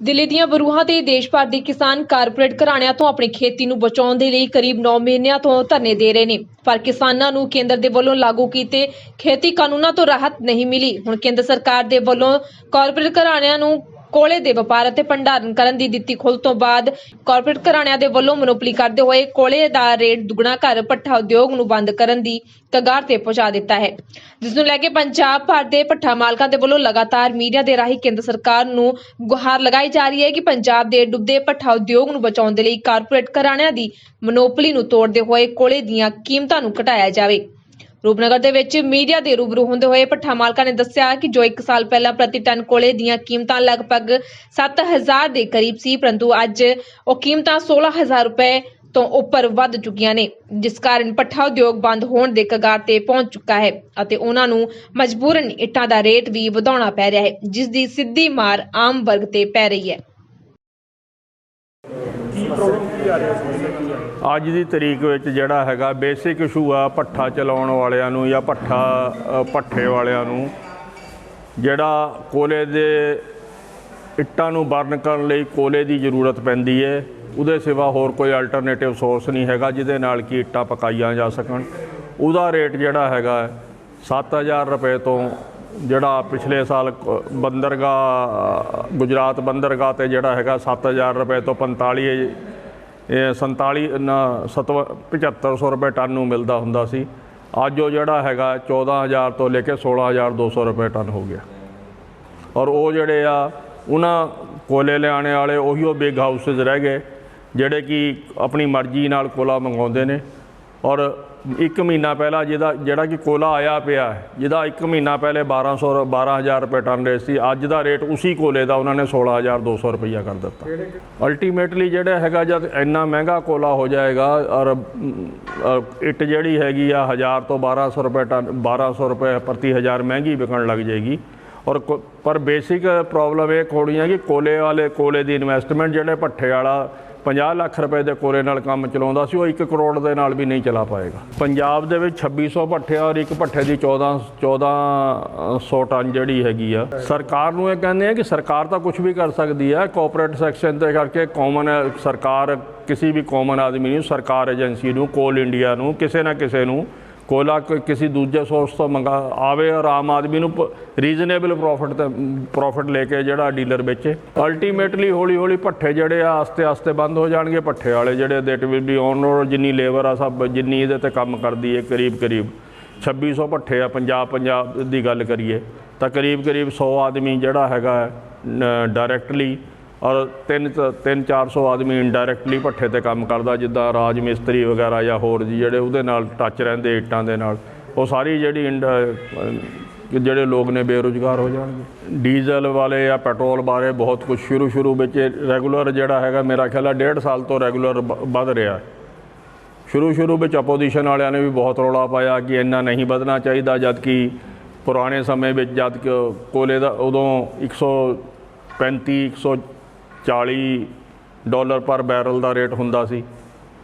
ਦਿੱਲੀ ਦੀਆਂ ਬਰੂਹਾਂ ਤੇ ਦੇਸ਼ ਭਰ ਦੇ ਕਿਸਾਨ ਕਾਰਪੋਰੇਟ ਘਰਾਣਿਆਂ ਤੋਂ ਆਪਣੀ ਖੇਤੀ ਨੂੰ ਬਚਾਉਣ ਦੇ ਲਈ ਕਰੀਬ 9 ਮਹੀਨਿਆਂ ਤੋਂ ਧਰਨੇ ਦੇ ਰਹੇ ਨੇ। ਪਰ ਕਿਸਾਨਾਂ ਨੂੰ ਕੇਂਦਰ ਦੇ ਵੱਲੋਂ ਲਾਗੂ ਕੀਤੇ ਖੇਤੀ ਕਾਨੂੰਨਾਂ ਤੋਂ ਰਾਹਤ ਨਹੀਂ ਮਿਲੀ। ਹੁਣ ਕੇਂਦਰ ਸਰਕਾਰ ਦੇ ਵੱਲੋਂ ਕਾਰਪੋਰੇਟ ਘਰਾਣਿਆਂ ਨੂੰ ਕੋਲੇ ਦੇ ਵਪਾਰ ਅਤੇ ਭੰਡਾਰਨ ਕਰਨ ਦੀ ਦਿੱਤੀ ਖੁੱਲ੍ਹ ਤੋਂ ਬਾਅਦ ਕਾਰਪੋਰੇਟ ਘਰਾਣਿਆਂ ਦੇ ਵੱਲੋਂ ਮੋਨੋਪੋਲੀ ਕਰਦੇ ਹੋਏ ਕੋਲੇ ਦਾ ਰੇਟ ਦੁੱਗਣਾ ਕਰ ਭੱਠਾ ਉਦਯੋਗ ਨੂੰ ਬੰਦ ਕਰਨ ਦੀ ਕਗਾਰ ਤੇ ਪਹੁੰਚਾ ਦਿੱਤਾ ਹੈ। ਜਿਸ ਨੂੰ ਲੈ ਕੇ ਪੰਜਾਬ ਭਰ ਦੇ ਭੱਠਾ ਮਾਲਕਾਂ ਦੇ ਵੱਲੋਂ ਲਗਾਤਾਰ ਮੀਡੀਆ ਦੇ ਰਾਹੀਂ ਕੇਂਦਰ ਸਰਕਾਰ ਨੂੰ ਗੁਹਾਰ ਲਗਾਈ ਜਾ ਰਹੀ ਹੈ ਕਿ ਪੰਜਾਬ ਦੇ ਡੁੱਬਦੇ ਭੱਠਾ ਉਦਯੋਗ ਨੂੰ ਬਚਾਉਣ ਦੇ ਲਈ ਕਾਰਪੋਰੇਟ ਘਰਾਣਿਆਂ ਦੀ ਮੋਨੋਪੋਲੀ ਨੂੰ ਤੋੜਦੇ ਹੋਏ ਕੋਲੇ ਦੀਆਂ ਕੀਮਤਾਂ ਨੂੰ ਘਟਾਇਆ ਜਾਵੇ। ਰੂਪਨਗਰ ਦੇ ਵਿੱਚ ਮੀਡੀਆ ਦੇ ਰੂਬਰੂ ਹੁੰਦੇ ਹੋਏ ਭੱਠਾ ਮਾਲਕਾਂ ਨੇ ਦੱਸਿਆ ਕਿ ਜੋ 1 ਸਾਲ ਪਹਿਲਾਂ ਪ੍ਰਤੀ ਟਨ ਕੋਲੇ ਦੀਆਂ ਕੀਮਤਾਂ ਲਗਭਗ 7000 ਦੇ ਕਰੀਬ ਸੀ, ਪਰੰਤੂ ਅੱਜ ਉਹ ਕੀਮਤਾਂ 16000 ਰੁਪਏ ਤੋਂ ਉੱਪਰ ਵੱਧ ਚੁੱਕੀਆਂ ਨੇ, ਜਿਸ ਕਾਰਨ ਭੱਠਾ ਉਦਯੋਗ ਬੰਦ ਹੋਣ ਦੇ ਕਗਾਰ ਤੇ ਪਹੁੰਚ ਚੁੱਕਾ ਹੈ ਅਤੇ ਉਹਨਾਂ ਨੂੰ ਮਜਬੂਰਨ ਇੱਟਾਂ ਦਾ ਰੇਟ ਵੀ ਵਧਾਉਣਾ ਪੈ ਰਿਹਾ ਹੈ, ਜਿਸ ਦੀ ਸਿੱਧੀ ਮਾਰ ਆਮ ਵਰਗ ਤੇ ਪੈ ਰਹੀ ਹੈ। ਪ੍ਰੋਬਲਮ ਕੀ ਆ ਰਿਹਾ ਸੀ ਕੀ ਆ ਰਿਹਾ? ਅੱਜ ਦੀ ਤਰੀਕ ਵਿੱਚ ਜਿਹੜਾ ਹੈਗਾ ਬੇਸਿਕ ਇਸ਼ੂ ਆ ਭੱਠਾ ਚਲਾਉਣ ਵਾਲਿਆਂ ਨੂੰ ਜਾਂ ਭੱਠਾ ਅ, ਭੱਠੇ ਵਾਲਿਆਂ ਨੂੰ ਜਿਹੜਾ ਕੋਲੇ ਦੇ ਇੱਟਾਂ ਨੂੰ ਬਰਨ ਕਰਨ ਲਈ ਕੋਲੇ ਦੀ ਜ਼ਰੂਰਤ ਪੈਂਦੀ ਹੈ ਉਹਦੇ ਸਿਵਾ ਹੋਰ ਕੋਈ ਅਲਟਰਨੇਟਿਵ ਸੋਰਸ ਨਹੀਂ ਹੈਗਾ ਜਿਹਦੇ ਨਾਲ ਕਿ ਇੱਟਾਂ ਪਕਾਈਆਂ ਜਾ ਸਕਣ ਉਹਦਾ ਰੇਟ ਜਿਹੜਾ ਹੈਗਾ 7000 ਰੁਪਏ ਤੋਂ ਜਿਹੜਾ ਪਿਛਲੇ ਸਾਲ ਕ- ਬੰਦਰਗਾਹ, ਗੁਜਰਾਤ ਬੰਦਰਗਾਹ ਤੇ ਜਿਹੜਾ ਹੈਗਾ 7000 ਰੁਪਏ ਤੋਂ 45 ਇਹ 47 ਨਾ 7 7500 ਰੁਪਏ ਟਨ ਨੂੰ ਮਿਲਦਾ ਹੁੰਦਾ ਸੀ। ਅੱਜ ਉਹ ਜਿਹੜਾ ਹੈਗਾ 14000 ਤੋਂ ਲੈ ਕੇ 16200 ਰੁਪਏ ਟਨ ਹੋ ਗਿਆ। ਔਰ ਉਹ ਜਿਹੜੇ ਆ, ਉਹਨਾਂ ਕੋਲੇ ਲਿਆਣੇ ਵਾਲੇ ਉਹੀ ਉਹ ਬਿਗ ਹਾਊਸਸ ਰਹਿ ਗਏ, ਜਿਹੜੇ ਕਿ ਆਪਣੀ ਮਰਜ਼ੀ ਨਾਲ ਕੋਲਾ ਮੰਗਾਉਂਦੇ ਨੇ। ਔਰ ਇੱਕ ਮਹੀਨਾ ਪਹਿਲਾਂ ਜਿਹਦਾ ਜਿਹੜਾ ਕਿ ਕੋਲਾ ਆਇਆ ਪਿਆ ਜਿਹਦਾ ਇੱਕ ਮਹੀਨਾ ਪਹਿਲੇ 1200 ਰ- 12000 ਰੁਪਏ ਟਨ ਰੇਟ ਸੀ ਅੱਜ ਦਾ ਰੇਟ ਉਸੇ ਕੋਲੇ ਦਾ ਉਹਨਾਂ ਨੇ 16200 ਰੁਪਈਆ ਕਰ ਦਿੱਤਾ। ਅਲਟੀਮੇਟਲੀ ਜਿਹੜਾ ਹੈਗਾ ਜਦ ਇੰਨਾ ਮਹਿੰਗਾ ਕੋਲਾ ਹੋ ਜਾਏਗਾ ਔਰ ਇੱਟ ਜਿਹੜੀ ਹੈਗੀ ਆ 1000 ਤੋਂ 1200 ਰੁਪਏ ਟਨ 1200 ਰੁਪਏ ਪ੍ਰਤੀ ਹਜ਼ਾਰ ਮਹਿੰਗੀ ਵਿਕਣ ਲੱਗ ਜਾਏਗੀ। ਔਰ ਪਰ ਬੇਸਿਕ ਪ੍ਰੋਬਲਮ ਇਹ ਹੈ ਕਿ ਕੋਲੇ ਵਾਲੇ ਕੋਲੇ ਦੀ ਇਨਵੈਸਟਮੈਂਟ ਜਿਹੜੇ ਭੱਠੇ ਵਾਲਾ 50 ਲੱਖ ਰੁਪਏ ਦੇ ਕੋਰੇ ਨਾਲ ਕੰਮ ਚਲਾਉਂਦਾ ਸੀ, ਉਹ 1 ਕਰੋੜ ਦੇ ਨਾਲ ਵੀ ਨਹੀਂ ਚਲਾ ਪਾਏਗਾ। ਪੰਜਾਬ ਦੇ ਵਿੱਚ 2600 ਭੱਠੇ ਔਰ ਇੱਕ ਭੱਠੇ ਦੀ 14 1400 ਟਨ ਜਿਹੜੀ ਹੈਗੀ ਆ। ਸਰਕਾਰ ਨੂੰ ਇਹ ਕਹਿੰਦੇ ਆ ਕਿ ਸਰਕਾਰ ਤਾਂ ਕੁਝ ਵੀ ਕਰ ਸਕਦੀ ਹੈ ਕੋਆਪਰੇਟ ਸੈਕਸ਼ਨ ਤੇ ਕਰਕੇ ਕਾਮਨ ਸਰਕਾਰ, ਕਿਸੇ ਵੀ ਕਾਮਨ ਆਦਮੀ ਨੂੰ, ਸਰਕਾਰ ਏਜੰਸੀ ਨੂੰ ਕੋਲ ਇੰਡੀਆ ਨੂੰ, ਕਿਸੇ ਨਾ ਕਿਸੇ ਨੂੰ ਕੋਲਾ ਕੋਈ ਕਿਸੇ ਦੂਜੇ ਸੋਰਸ ਤੋਂ ਮੰਗਾ, ਆਵੇ ਔਰ ਆਮ ਆਦਮੀ ਨੂੰ ਰੀਜ਼ਨੇਬਲ ਪ੍ਰੋਫਿਟ ਤੇ ਪ੍ਰੋਫਿਟ ਲੈ ਕੇ ਜਿਹੜਾ ਡੀਲਰ ਵੇਚੇ। ਅਲਟੀਮੇਟਲੀ ਹੌਲੀ ਹੌਲੀ ਭੱਠੇ ਜਿਹੜੇ ਆ, ਆਸਤੇ ਆਸਤੇ ਬੰਦ ਹੋ ਜਾਣਗੇ। ਭੱਠੇ ਵਾਲੇ ਜਿਹੜੇ that will be on road ਜਿੰਨੀ ਲੇਬਰ ਆ ਸਭ, ਜਿੰਨੀ ਇਹਦੇ ਤੇ ਕੰਮ ਕਰਦੀ ਹੈ ਕਰੀਬ ਕਰੀਬ। 2600 ਭੱਠੇ ਆ ਪੰਜਾਬ ਪੰਜਾਬ ਦੀ ਗੱਲ ਕਰੀਏ, ਤਾਂ ਕਰੀਬ ਕਰੀਬ 100 ਆਦਮੀ ਜਿਹੜਾ ਹੈਗਾ ਡਾਇਰੈਕਟਲੀ ਔਰ 3 3 400 ਆਦਮੀ ਇਨਡਾਇਰੈਕਟਲੀ ਭੱਠੇ ਤੇ ਕੰਮ ਕਰਦਾ, ਜਿੱਦਾਂ ਰਾਜ ਮਿਸਤਰੀ ਵਗੈਰਾ ਜਾਂ ਹੋਰ ਜੀ ਜਿਹੜੇ ਉਹਦੇ ਨਾਲ ਟੱਚ ਰਹਿੰਦੇ, ਇੱਟਾਂ ਦੇ ਨਾਲ। ਉਹ ਸਾਰੀ ਜਿਹੜੀ ਇੰਡ- ਜਿਹੜੇ ਲੋਕ ਨੇ ਬੇਰੁਜ਼ਗਾਰ ਹੋ ਜਾਣਗੇ। ਡੀਜ਼ਲ ਵਾਲੇ ਜਾਂ ਪੈਟਰੋਲ ਬਾਰੇ ਬਹੁਤ ਕੁਝ ਸ਼ੁਰੂ ਸ਼ੁਰੂ ਵਿੱਚ ਰੈਗੂਲਰ ਜਿਹੜਾ ਹੈਗਾ, ਮੇਰਾ ਖਿਆਲ ਹੈ ਡੇਢ ਸਾਲ ਤੋਂ ਰੈਗੂਲਰ ਵੱਧ ਰਿਹਾ। ਹੈ ਸ਼ੁਰੂ ਸ਼ੁਰੂ ਵਿੱਚ ਆਪੋਜੀਸ਼ਨ ਵਾਲਿਆਂ ਨੇ ਵੀ ਬਹੁਤ ਰੌਲਾ ਪਾਇਆ ਕਿ ਇੰਨਾ ਨਹੀਂ ਵਧਣਾ ਚਾਹੀਦਾ ਜਦ ਕਿ ਪੁਰਾਣੇ ਸਮੇਂ ਵਿੱਚ ਜਦ ਕਿ ਕੋਲੇ ਦਾ, ਉਦੋਂ 135 140 ਡਾਲਰ ਪਰ ਬੈਰਲ ਦਾ ਰੇਟ ਹੁੰਦਾ ਸੀ।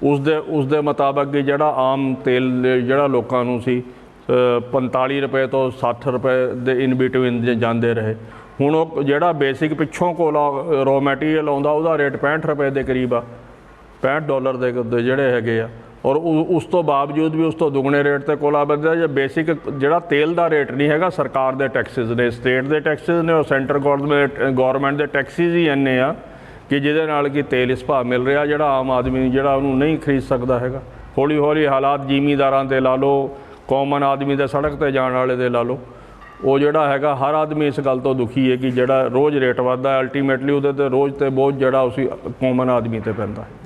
ਉਸ ਦੇ ਉਸ ਦੇ ਮੁਤਾਬਕ ਜਿਹੜਾ ਆਮ ਤੇਲ ਦੇ- ਜਿਹੜਾ ਲੋਕਾਂ ਨੂੰ ਸੀ ਅ, 45 ਰੁਪਏ ਤੋਂ 60 ਰੁਪਏ ਦੇ ਇਨ ਬਿਟਵੀਨ ਜਾਂਦੇ ਰਹੇ। ਹੁਣ ਉਹ ਜਿਹੜਾ ਬੇਸਿਕ ਪਿੱਛੋਂ ਕੋਲਾ ਰੋ ਮੈਟੀਰੀਅਲ ਆਉਂਦਾ ਉਹਦਾ ਰੇਟ 65 ਰੁਪਏ ਦੇ ਕਰੀਬ ਆ। 65 ਡਾਲਰ ਦੇ ਜਿਹੜੇ ਹੈਗੇ ਆ। ਔਰ ਉਹ- ਉਸ ਤੋਂ ਬਾਵਜੂਦ ਵੀ ਉਸ ਤੋਂ ਦੁੱਗਣੇ ਰੇਟ ਤੇ ਕੋਲਾ ਬੰਦਾ ਜੇ ਬੇਸਿਕ ਜਿਹੜਾ ਤੇਲ ਦਾ ਰੇਟ ਨਹੀਂ ਹੈਗਾ, ਸਰਕਾਰ ਦੇ ਟੈਕਸਿਸ ਨੇ, ਸਟੇਟ ਦੇ ਟੈਕਸਿਸ ਨੇ, ਔਰ ਸੈਂਟਰ ਗਵਰਨਮੈਂਟ ਗਵਰਨਮੈਂਟ ਦੇ ਟੈਕਸਿਸ ਹੀ ਇੰਨੇ ਆ ਕਿ ਜਿਹਦੇ ਨਾਲ ਕਿ ਤੇਲ ਇਸ ਭਾਅ ਮਿਲ ਰਿਹਾ, ਜਿਹੜਾ ਆਮ ਆਦਮੀ ਜਿਹੜਾ ਉਹਨੂੰ ਨਹੀਂ ਖਰੀਦ ਸਕਦਾ ਹੈਗਾ। ਹੌਲੀ ਹੌਲੀ ਹਾਲਾਤ ਜ਼ਿਮੀਦਾਰਾਂ ਤੇ ਲਾ ਲਓ, ਕਾਮਨ ਆਦਮੀ ਦੇ ਸੜਕ ਤੇ ਜਾਣ ਵਾਲੇ ਦੇ ਲਾ ਲਓ, ਉਹ ਜਿਹੜਾ ਹੈਗਾ ਹਰ ਆਦਮੀ ਇਸ ਗੱਲ ਤੋਂ ਦੁਖੀ ਹੈ ਕਿ ਜਿਹੜਾ ਰੋਜ਼ ਰੇਟ ਵੱਧਦਾ ਅਲਟੀਮੇਟਲੀ ਉਹਦੇ ਤੇ ਰੋਜ਼ ਤੇ ਬੋਝ ਜਿਹੜਾ ਉਸੇ ਕਾਮਨ ਆਦਮੀ ਤੇ ਪੈਂਦਾ। ਹੈ